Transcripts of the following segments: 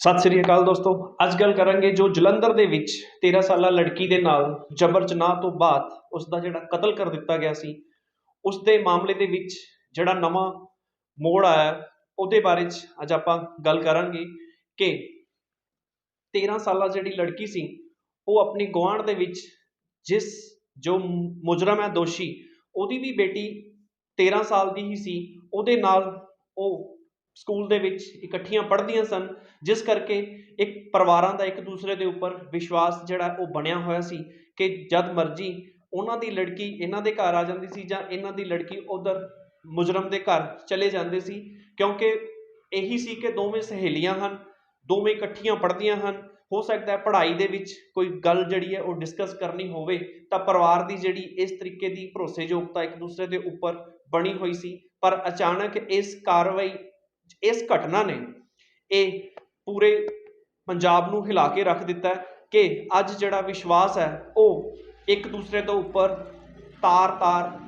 ਸਤਿ ਸ੍ਰੀ ਅਕਾਲ ਦੋਸਤੋ। ਅੱਜ ਗੱਲ ਕਰਾਂਗੇ ਜੋ ਜਲੰਧਰ ਦੇ ਵਿੱਚ 13 ਸਾਲਾ ਲੜਕੀ ਦੇ ਨਾਲ ਜਬਰ ਜਨਾਹ ਤੋਂ ਬਾਅਦ ਉਸ ਦਾ ਜਿਹੜਾ ਕਤਲ ਕਰ ਦਿੱਤਾ ਗਿਆ ਸੀ ਉਸ ਦੇ ਮਾਮਲੇ ਦੇ ਵਿੱਚ ਜਿਹੜਾ ਨਵਾਂ ਮੋੜ ਆਇਆ, ਉਹਦੇ ਬਾਰੇ 'ਚ ਅੱਜ ਆਪਾਂ ਗੱਲ ਕਰਾਂਗੇ ਕਿ 13 ਸਾਲਾ ਜਿਹੜੀ ਲੜਕੀ ਸੀ, ਉਹ ਆਪਣੀ ਗੁਆਂਢ ਦੇ ਵਿੱਚ ਜਿਸ ਜੋ ਮੁਜਰਮ ਹੈ ਦੋਸ਼ੀ, ਉਹਦੀ ਵੀ ਬੇਟੀ 13 ਸਾਲ ਦੀ ਹੀ ਸੀ, ਉਹਦੇ ਨਾਲ ਉਹ ਸਕੂਲ ਦੇ ਵਿੱਚ ਇਕੱਠੀਆਂ ਪੜ੍ਹਦੀਆਂ ਸਨ, ਜਿਸ ਕਰਕੇ ਇੱਕ ਪਰਿਵਾਰਾਂ ਦਾ ਇੱਕ ਦੂਸਰੇ ਦੇ ਉੱਪਰ ਵਿਸ਼ਵਾਸ ਜਿਹੜਾ ਉਹ ਬਣਿਆ ਹੋਇਆ ਸੀ ਕਿ ਜਦ ਮਰਜ਼ੀ ਉਹਨਾਂ ਦੀ ਲੜਕੀ ਇਹਨਾਂ ਦੇ ਘਰ ਆ ਜਾਂਦੀ ਸੀ ਜਾਂ ਇਹਨਾਂ ਦੀ ਲੜਕੀ ਉਧਰ ਮੁਜਰਮ ਦੇ ਘਰ ਚਲੇ ਜਾਂਦੇ ਸੀ, ਕਿਉਂਕਿ ਇਹੀ ਸੀ ਕਿ ਦੋਵੇਂ ਸਹੇਲੀਆਂ ਹਨ, ਦੋਵੇਂ ਇਕੱਠੀਆਂ ਪੜ੍ਹਦੀਆਂ ਹਨ, ਹੋ ਸਕਦਾ ਹੈ ਪੜ੍ਹਾਈ ਦੇ ਵਿੱਚ ਕੋਈ ਗੱਲ ਜਿਹੜੀ ਹੈ ਉਹ ਡਿਸਕਸ ਕਰਨੀ ਹੋਵੇ, ਤਾਂ ਪਰਿਵਾਰ ਦੀ ਜਿਹੜੀ ਇਸ ਤਰੀਕੇ ਦੀ ਭਰੋਸੇਯੋਗਤਾ ਇੱਕ ਦੂਸਰੇ ਦੇ ਉੱਪਰ ਬਣੀ ਹੋਈ ਸੀ, ਪਰ ਅਚਾਨਕ ਇਸ ਕਾਰਵਾਈ ਇਸ ਘਟਨਾ ਨੇ ਇਹ ਪੂਰੇ ਪੰਜਾਬ ਨੂੰ ਹਿਲਾ ਕੇ ਰੱਖ ਦਿੱਤਾ ਕਿ ਅੱਜ ਜਿਹੜਾ ਵਿਸ਼ਵਾਸ ਹੈ, ਉਹ ਇੱਕ ਦੂਸਰੇ ਤੋਂ ਉੱਪਰ ਤਾਰ-ਤਾਰ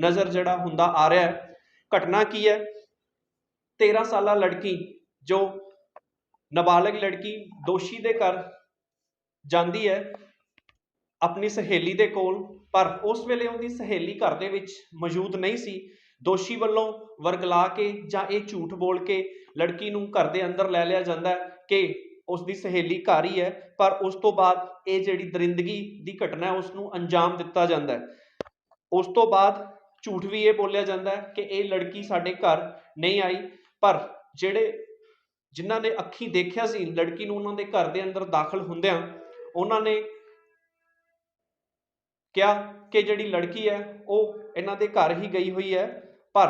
ਨਜ਼ਰ ਜਿਹੜਾ ਹੁੰਦਾ ਆ ਰਿਹਾ ਹੈ। ਘਟਨਾ ਕੀ ਹੈ? 13 ਸਾਲਾ ਲੜਕੀ ਜੋ ਨਾਬਾਲਗ ਲੜਕੀ ਦੋਸ਼ੀ ਦੇ ਘਰ ਜਾਂਦੀ ਹੈ ਆਪਣੀ ਸਹੇਲੀ ਦੇ ਕੋਲ, ਪਰ ਉਸ ਵੇਲੇ ਉਹਦੀ ਸਹੇਲੀ ਘਰ ਦੇ ਵਿੱਚ ਮੌਜੂਦ ਨਹੀਂ ਸੀ। ਦੋਸ਼ੀ ਵੱਲੋਂ ਵਰਗਲਾ ਕੇ ਜਾਂ ਇਹ ਝੂਠ ਬੋਲ ਕੇ ਲੜਕੀ ਨੂੰ ਘਰ ਦੇ ਅੰਦਰ ਲੈ ਲਿਆ ਜਾਂਦਾ ਹੈ ਕਿ ਉਸ ਦੀ ਸਹੇਲੀ ਘਰ ਹੀ ਹੈ, ਪਰ ਉਸ ਤੋਂ ਬਾਅਦ ਇਹ ਜਿਹੜੀ ਦਰਿੰਦਗੀ ਦੀ ਘਟਨਾ ਹੈ ਉਸ ਨੂੰ ਅੰਜਾਮ ਦਿੱਤਾ ਜਾਂਦਾ ਹੈ। ਉਸ ਤੋਂ ਬਾਅਦ ਝੂਠ ਵੀ ਇਹ ਬੋਲਿਆ ਜਾਂਦਾ ਹੈ ਕਿ ਇਹ ਲੜਕੀ ਸਾਡੇ ਘਰ ਨਹੀਂ ਆਈ, ਪਰ ਜਿਹੜੇ ਜਿਨ੍ਹਾਂ ਨੇ ਅੱਖੀਂ ਦੇਖਿਆ ਸੀ, ਲੜਕੀ ਨੂੰ ਉਹਨਾਂ ਦੇ ਘਰ ਦੇ ਅੰਦਰ ਦਾਖਲ ਹੁੰਦਿਆਂ ਉਹਨਾਂ ਨੇ ਕਿਹਾ ਕਿ ਜਿਹੜੀ ਲੜਕੀ ਹੈ, ਉਹ ਇਹਨਾਂ ਦੇ ਘਰ ਹੀ ਗਈ ਹੋਈ ਹੈ। ਪਰ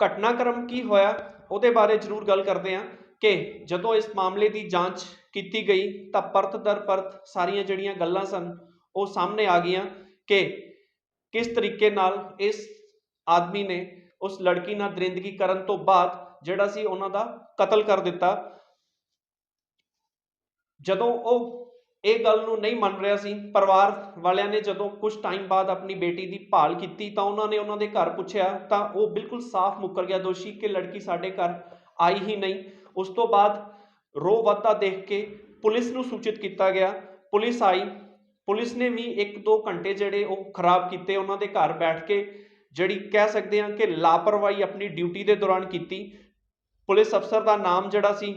ਘਟਨਾਕ੍ਰਮ ਕੀ ਹੋਇਆ, ਉਹਦੇ ਬਾਰੇ ਜ਼ਰੂਰ ਗੱਲ ਕਰਦੇ ਹਾਂ ਕਿ ਜਦੋਂ ਇਸ ਮਾਮਲੇ ਦੀ ਜਾਂਚ ਕੀਤੀ ਗਈ ਤਾਂ ਪਰਤ ਦਰ ਪਰਤ ਸਾਰੀਆਂ ਜਿਹੜੀਆਂ ਗੱਲਾਂ ਸਨ, ਉਹ ਸਾਹਮਣੇ ਆ ਗਈਆਂ ਕਿ ਕਿਸ ਤਰੀਕੇ ਨਾਲ ਇਸ ਆਦਮੀ ਨੇ ਉਸ ਲੜਕੀ ਨਾਲ ਦਰਿੰਦਗੀ ਕਰਨ ਤੋਂ ਬਾਅਦ ਜਿਹੜਾ ਸੀ ਉਹਨਾਂ ਦਾ ਕਤਲ ਕਰ ਦਿੱਤਾ। ਜਦੋਂ ਉਹ ਇਹ ਗੱਲ ਨੂੰ ਨਹੀਂ ਮੰਨ ਰਿਹਾ ਸੀ। ਪਰਿਵਾਰ ਵਾਲਿਆਂ ਨੇ ਜਦੋਂ ਕੁਝ ਟਾਈਮ ਬਾਅਦ ਆਪਣੀ ਬੇਟੀ ਦੀ ਭਾਲ ਕੀਤੀ ਤਾਂ ਉਹਨਾਂ ਨੇ ਉਹਨਾਂ ਦੇ ਘਰ ਪੁੱਛਿਆ ਤਾਂ ਉਹ ਬਿਲਕੁਲ ਸਾਫ਼ ਮੁੱਕਰ ਗਿਆ ਦੋਸ਼ੀ ਕਿ ਲੜਕੀ ਸਾਡੇ ਘਰ ਆਈ ਹੀ ਨਹੀਂ। ਉਸ ਤੋਂ ਬਾਅਦ ਰੋ ਵੱਧਦਾ ਦੇਖ ਕੇ ਪੁਲਿਸ ਨੂੰ ਸੂਚਿਤ ਕੀਤਾ ਗਿਆ। ਪੁਲਿਸ ਆਈ। ਪੁਲਿਸ ਨੇ ਵੀ 1-2 ਘੰਟੇ ਜਿਹੜੇ ਉਹ ਖਰਾਬ ਕੀਤੇ ਉਹਨਾਂ ਦੇ ਘਰ ਬੈਠ ਕੇ, ਜਿਹੜੀ ਕਹਿ ਸਕਦੇ ਹਾਂ ਕਿ ਲਾਪਰਵਾਹੀ ਆਪਣੀ ਡਿਊਟੀ ਦੇ ਦੌਰਾਨ ਕੀਤੀ। ਪੁਲਿਸ ਅਫਸਰ ਦਾ ਨਾਮ ਜਿਹੜਾ ਸੀ,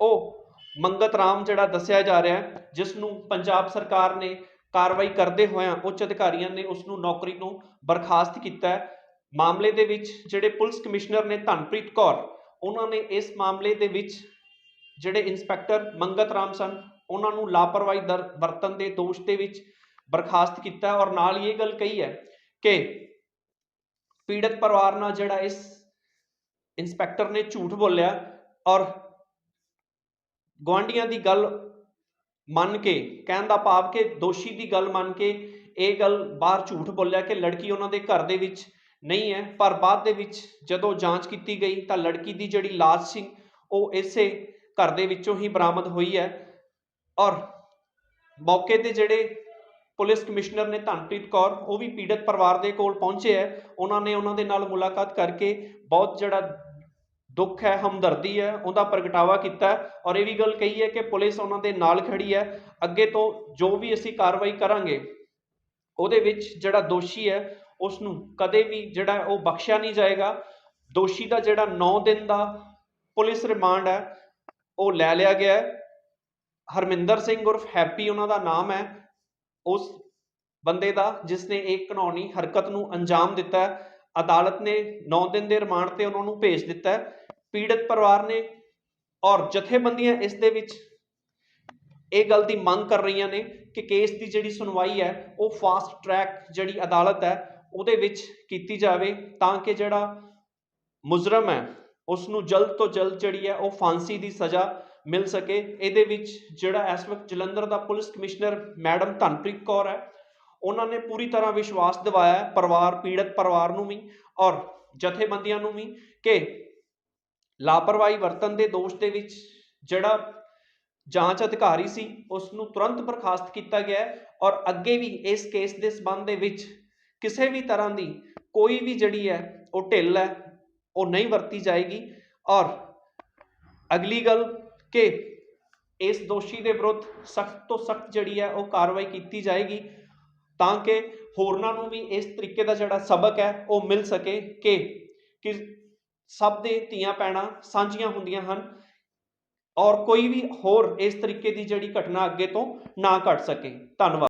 ਉਹ ਮੰਗਤ ਰਾਮ ਜਿਹੜਾ ਦੱਸਿਆ ਜਾ ਰਿਹਾ ਹੈ, ਜਿਸ ਨੂੰ ਪੰਜਾਬ ਸਰਕਾਰ ਨੇ ਕਾਰਵਾਈ ਕਰਦੇ ਹੋਇਆਂ ਉੱਚ ਅਧਿਕਾਰੀਆਂ ਨੇ ਉਸ ਨੂੰ ਨੌਕਰੀ ਨੂੰ ਬਰਖਾਸਤ ਕੀਤਾ ਹੈ। ਮਾਮਲੇ ਦੇ ਵਿੱਚ ਜਿਹੜੇ ਪੁਲਿਸ ਕਮਿਸ਼ਨਰ ਨੇ ਧਨਪ੍ਰੀਤ ਕੌਰ, ਉਹਨਾਂ ਨੇ ਇਸ ਮਾਮਲੇ ਦੇ ਵਿੱਚ ਜਿਹੜੇ ਇੰਸਪੈਕਟਰ ਮੰਗਤ ਰਾਮ ਸਨ, ਉਹਨਾਂ ਨੂੰ ਲਾਪਰਵਾਹੀ ਦਰ ਵਰਤਨ ਦੇ ਦੋਸ਼ ਦੇ ਵਿੱਚ ਬਰਖਾਸਤ ਕੀਤਾ ਔਰ ਨਾਲ ਹੀ ਇਹ ਗੱਲ ਕਹੀ ਹੈ ਕਿ ਪੀੜਤ ਪਰਿਵਾਰ ਨਾਲ ਜਿਹੜਾ ਇਸ ਇੰਸਪੈਕਟਰ ਨੇ ਝੂਠ ਬੋਲਿਆ ਔਰ ਗੁਆਂਢੀਆਂ ਦੀ ਗੱਲ ਮੰਨ ਕੇ, ਕਹਿਣ ਦਾ ਭਾਵ ਕਿ ਦੋਸ਼ੀ ਦੀ ਗੱਲ ਮੰਨ ਕੇ ਇਹ ਗੱਲ ਬਾਹਰ ਝੂਠ ਬੋਲਿਆ ਕਿ ਲੜਕੀ ਉਹਨਾਂ ਦੇ ਘਰ ਦੇ ਵਿੱਚ ਨਹੀਂ ਹੈ, ਪਰ ਬਾਅਦ ਦੇ ਵਿੱਚ ਜਦੋਂ ਜਾਂਚ ਕੀਤੀ ਗਈ ਤਾਂ ਲੜਕੀ ਦੀ ਜਿਹੜੀ ਲਾਸ਼ ਸੀ, ਉਹ ਇਸੇ ਘਰ ਦੇ ਵਿੱਚੋਂ ਹੀ ਬਰਾਮਦ ਹੋਈ ਹੈ ਔਰ ਮੌਕੇ ਤੇ ਜਿਹੜੇ ਪੁਲਿਸ ਕਮਿਸ਼ਨਰ ਨੇ ਧਨਪ੍ਰੀਤ ਕੌਰ, ਉਹ ਵੀ ਪੀੜਤ ਪਰਿਵਾਰ ਦੇ ਕੋਲ ਪਹੁੰਚੇ ਹੈ। ਉਹਨਾਂ ਨੇ ਉਹਨਾਂ ਦੇ ਨਾਲ ਮੁਲਾਕਾਤ ਕਰਕੇ ਬਹੁਤ ਜਿਹੜਾ ਦੁੱਖ ਹੈ, ਹਮਦਰਦੀ ਹੈ, ਉਹਦਾ ਪ੍ਰਗਟਾਵਾ ਕੀਤਾ ਔਰ ਇਹ ਵੀ ਗੱਲ ਕਹੀ ਹੈ ਕਿ ਪੁਲਿਸ ਉਹਨਾਂ ਦੇ ਨਾਲ ਖੜੀ ਹੈ। ਅੱਗੇ ਤੋਂ ਜੋ ਵੀ ਅਸੀਂ ਕਾਰਵਾਈ ਕਰਾਂਗੇ, ਉਹਦੇ ਵਿੱਚ ਜਿਹੜਾ ਦੋਸ਼ੀ ਹੈ ਉਸ ਨੂੰ ਕਦੇ ਵੀ ਜਿਹੜਾ ਉਹ ਬਖਸ਼ਿਆ ਨਹੀਂ ਜਾਏਗਾ। ਦੋਸ਼ੀ ਦਾ ਜਿਹੜਾ 9 ਦਿਨ ਦਾ ਪੁਲਿਸ ਰਿਮਾਂਡ ਹੈ, ਉਹ ਲੈ ਲਿਆ ਗਿਆ ਹੈ। ਹਰਮਿੰਦਰ ਸਿੰਘ ਉਰਫ ਹੈਪੀ ਉਹਨਾਂ ਦਾ ਨਾਮ ਹੈ। ਉਸ ਬੰਦੇ ਦਾ ਜਿਸ ਨੇ ਇੱਕ ਘਨੌਣੀ ਹਰਕਤ ਨੂੰ ਅੰਜਾਮ ਦਿੱਤਾ ਅਦਾਲਤ ਨੇ 9 ਦਿਨ ਦੇ ਰਿਮਾਂਡ ਤੇ ਉਹਨਾਂ ਨੂੰ ਭੇਜ ਦਿੱਤਾ ਪੀੜਤ ਪਰਿਵਾਰ ਨੇ ਔਰ ਜਥੇਬੰਦੀਆਂ ਇਸ ਦੇ ਵਿੱਚ ਇਹ ਗੱਲ ਦੀ ਮੰਗ ਕਰ ਰਹੀਆਂ ਨੇ ਕਿ ਕੇਸ ਦੀ ਜਿਹੜੀ ਸੁਣਵਾਈ ਹੈ, ਉਹ ਫਾਸਟ ਟਰੈਕ ਜਿਹੜੀ ਅਦਾਲਤ ਹੈ, ਉਹਦੇ ਵਿੱਚ ਕੀਤੀ ਜਾਵੇ ਤਾਂ ਕਿ ਜਿਹੜਾ ਮੁਜਰਮ ਹੈ ਉਸ ਨੂੰ ਜਲਦ ਤੋਂ ਜਲਦ ਜਿਹੜੀ ਹੈ, ਉਹ ਫਾਂਸੀ ਦੀ ਸਜ਼ਾ ਮਿਲ ਸਕੇ। ਇਹਦੇ ਵਿੱਚ ਜਿਹੜਾ ਇਸ ਵਕਤ ਜਲੰਧਰ ਦਾ police commissioner madam Dhanpreet Kaur ਹੈ, ਉਹਨਾਂ ਨੇ ਪੂਰੀ ਤਰ੍ਹਾਂ ਵਿਸ਼ਵਾਸ ਦਿਵਾਇਆ ਪਰਿਵਾਰ, ਪੀੜਤ ਪਰਿਵਾਰ ਨੂੰ ਵੀ ਔਰ ਜਥੇਬੰਦੀਆਂ ਨੂੰ ਵੀ ਕਿ ਲਾਪਰਵਾਹੀ ਵਰਤਨ ਦੇ ਦੋਸ਼ ਦੇ ਵਿੱਚ ਜਿਹੜਾ ਜਾਂਚ ਅਧਿਕਾਰੀ ਸੀ ਉਸ ਨੂੰ ਤੁਰੰਤ ਬਰਖਾਸਤ ਕੀਤਾ ਗਿਆ ਹੈ ਔਰ ਅੱਗੇ ਵੀ ਇਸ ਕੇਸ ਦੇ ਸਬੰਧ ਦੇ ਵਿੱਚ ਕਿਸੇ ਵੀ ਤਰ੍ਹਾਂ ਦੀ ਕੋਈ ਵੀ ਜਿਹੜੀ ਹੈ, ਉਹ ਢਿੱਲ ਹੈ, ਉਹ ਨਹੀਂ ਵਰਤੀ ਜਾਏਗੀ ਔਰ ਅਗਲੀ ਗੱਲ ਕਿ ਇਸ ਦੋਸ਼ੀ ਦੇ ਵਿਰੁੱਧ ਸਖਤ ਤੋਂ ਸਖਤ ਜਿਹੜੀ ਹੈ, ਉਹ ਕਾਰਵਾਈ ਕੀਤੀ ਜਾਏਗੀ ਤਾਂ ਕਿ ਹੋਰਨਾਂ ਨੂੰ ਵੀ ਇਸ ਤਰੀਕੇ ਦਾ ਜਿਹੜਾ ਸਬਕ ਹੈ, ਉਹ ਮਿਲ ਸਕੇ ਕਿ ਸਭ ਦੇ ਧੀਆਂ ਪੈਣਾ ਸਾਂਝੀਆਂ ਹੁੰਦੀਆਂ ਹਨ ਔਰ ਕੋਈ ਵੀ ਹੋਰ ਇਸ ਤਰੀਕੇ ਦੀ ਜਿਹੜੀ ਘਟਨਾ ਅੱਗੇ ਤੋਂ ਨਾ ਘਟ ਸਕੇ। ਧੰਨਵਾਦ।